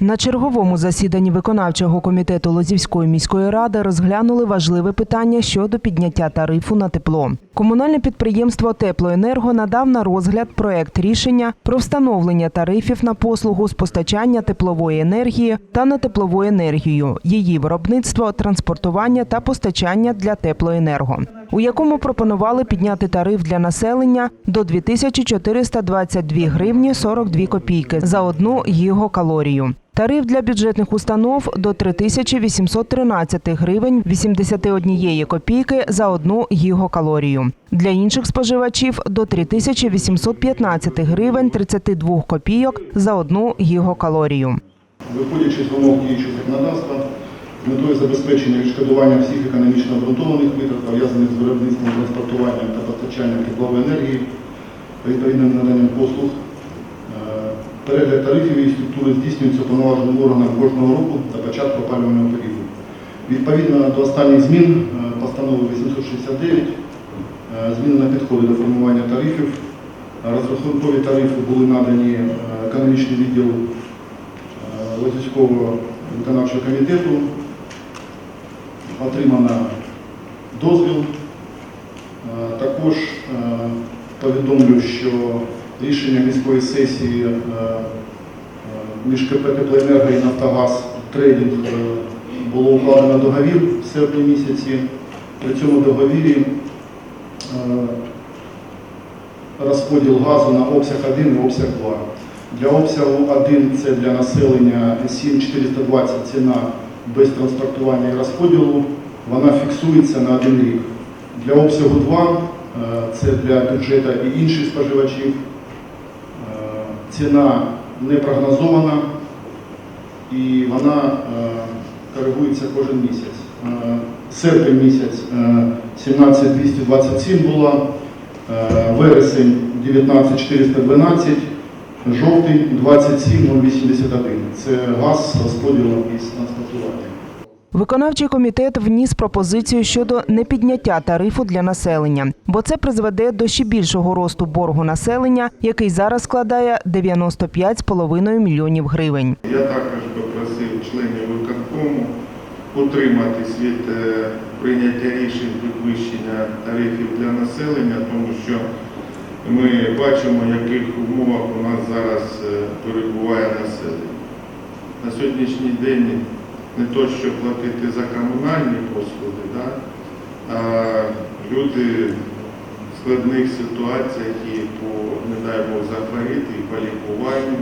На черговому засіданні виконавчого комітету Лозівської міської ради розглянули важливе питання щодо підняття тарифу на тепло. Комунальне підприємство Теплоенерго надав на розгляд проект рішення про встановлення тарифів на послугу з постачання теплової енергії та на теплову енергію, її виробництво, транспортування та постачання для теплоенерго, у якому пропонували підняти тариф для населення до 2422 гривні 42 копійки за одну гігакалорію. Тариф для бюджетних установ до 3813 гривень 81 копійки за одну гігакалорію. Для інших споживачів до 3815 гривень 32 копійок за одну гігакалорію. Виходячи з вимог діючого законодавства, метою забезпечення відшкодування всіх економічно обґрунтованих витрат, пов'язаних з виробництвом, транспортуванням та постачанням теплової енергії, відповідним наданням послуг, е, перегляд тарифів і структури здійснюється повноваженим органом кожного року до початку опалювального періоду. Відповідно до останніх змін е, постанови 869 е, змінено підходи до формування тарифів. Розрахункові тарифи були надані е, економічний відділ е, Лозівського виконавчого комітету. Отримано дозвіл. Е, Також е, повідомлю, що рішення міської сесії е, між КП «Теплоенерго» і «Нафтогаз» трейдинг було укладено договір в серпні місяці. При цьому договірі розподіл газу на обсяг 1 і обсяг 2. Для обсягу 1 це для населення 7420 ціна без транспортування і розподілу. Вона фіксується на один рік. Для обсягу 2 е, це для бюджету і інших споживачів. Е, Ціна не прогнозована і вона е, коригується кожен місяць. Серпень місяць е, 17227 була, вересень 19412, жовтень 27081. Це газ з розподілом із транспортуванням. Виконавчий комітет вніс пропозицію щодо непідняття тарифу для населення, бо це призведе до ще більшого росту боргу населення, який зараз складає 95,5 мільйонів гривень. Я також попросив членів виконкому утриматись від е, прийняття рішень підвищення тарифів для населення, тому що ми бачимо, в яких умовах у нас зараз е, перебуває населення. На сьогоднішній день не то, що платити за комунальні послуги, да, а люди в складних ситуаціях і по, не дай Бог, захворіти, і по лікуванню,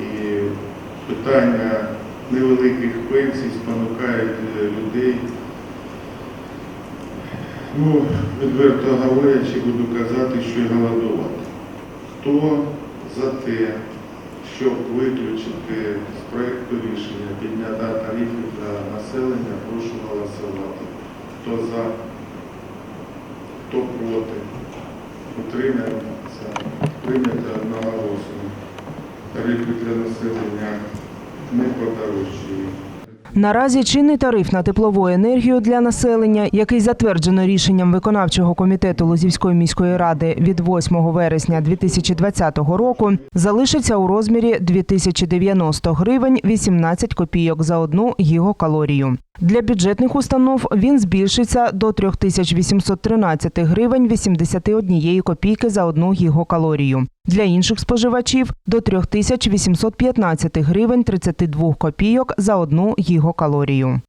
і питання невеликих пенсій спонукають е, людей. Ну, відверто говорячи, буду казати, що й голодувати. Хто за те, щоб виключити з проєкту рішення підняття тарифів для населення, прошу голосувати. Хто за, хто проти, утримається, прийнято одноголосно. Тарифи для населення не подорожчують. Наразі чинний тариф на теплову енергію для населення, який затверджено рішенням виконавчого комітету Лозівської міської ради від 8 вересня 2020 року, залишиться у розмірі 2090 гривень 18 копійок за одну гігакалорію. Для бюджетних установ він збільшиться до 3813 гривень 81 копійки за одну гігакалорію. Для інших споживачів до 3815 гривень 32 копійок за одну гігакалорію.